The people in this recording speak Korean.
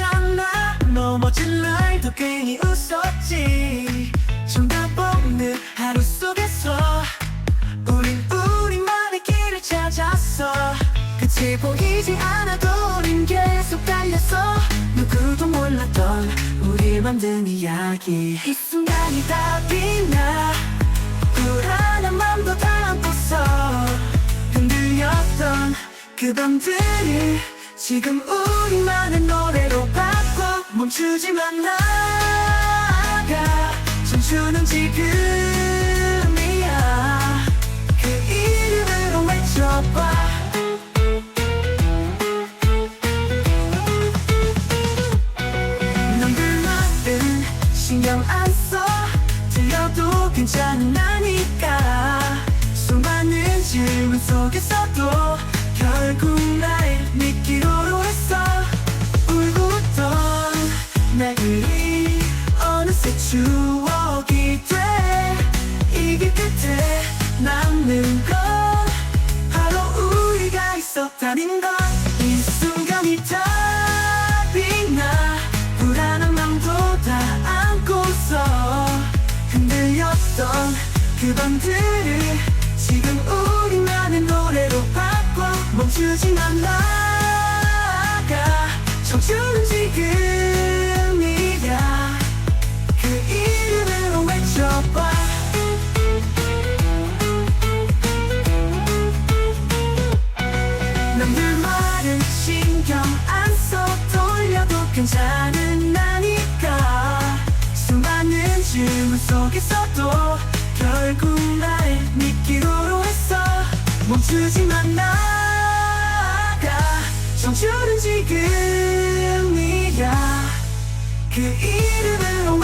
있잖아. 넘어진 날도 괜히 웃었지. 정답 없는 하루 속에서 우린 우리만의 길을 찾았어. 끝이 보이지 않아도 우린 계속 달렸어. 누구도 몰랐던 우릴 만든 이야기. 이 순간이 답이 나? 불안한 맘도 담고서 흔들렸던 그 밤들을 지금 우리만의 노래로 바꿔 멈추지만 나가 춤추는 지금이야. 그 이름으로 외쳐봐. 말은 신경 안 써. 들려도 괜찮으니까. 수많은 질문 속에서도 결국 추억이 돼. 이길 끝에 남는 건 바로 우리가 있었다는 것 이 순간이 답이 나 불안한 맘도 다 안고서 흔들렸던 그 밤들을 지금 우리만의 노래로 바꿔 멈추지만 나 남들 말은 신경 안 써. 돌려도 괜찮은 나니까. 수많은 질문 속에서도 결국 날 믿기로 했어. 멈추지만 나가. 청춘은 지금이야. 그 이름으로